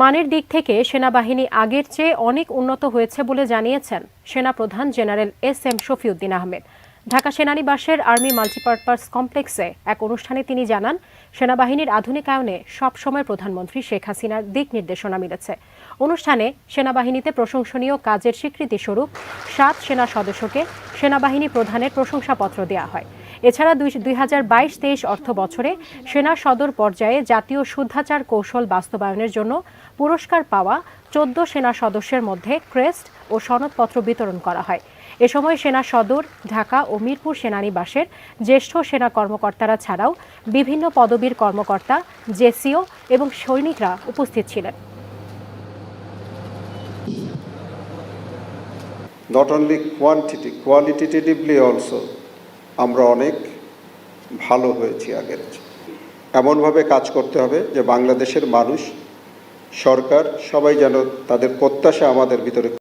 মানের দিক থেকে সেনাবাহিনী আগের চেয়ে অনেক উন্নত হয়েছে বলে জানিয়েছেন সেনাপ্রধান general S M Shafiuddin Ahmed. Dhaka সেনানিবাসের army multipurpose কমপ্লেক্সে এক অনুষ্ঠানে তিনি জানান, সেনাবাহিনীর আধুনিকায়নে সবসময় প্রধানমন্ত্রী শেখ হাসিনার দিক নির্দেশনা মিলেছে। অনুষ্ঠানে সেনাবাহিনীতে প্রশংসনীয় কাজের স্বীকৃতিস্বরূপ সাত সেনা সদস্যকে সেনাবাহিনী প্রধানের প্রশংসাপত্র দেওয়া হয়। এছাড়া দুই হাজার বাইশ তেইশ অর্থ বছরে সেনা সদর পর্যায়ে জাতীয় শুদ্ধাচার কৌশল বাস্তবায়নের জন্য পুরস্কার পাওয়া চোদ্দ সেনা সদস্যের মধ্যে ক্রেস্ট ও সনদপত্র বিতরণ করা হয়। এ সময় সেনা সদর ঢাকা ও মিরপুর সেনানিবাসের জ্যেষ্ঠ সেনা কর্মকর্তারা ছাড়াও বিভিন্ন পদবীর কর্মকর্তা জেসিও এবং সৈনিকরা উপস্থিত ছিলেন। Not only quantity, qualitatively also আমরা অনেক ভালো হয়েছি আগের এমনভাবে কাজ করতে হবে যে বাংলাদেশের মানুষ, সরকার সবাই যেন তাদের প্রত্যাশা আমাদের ভিতরে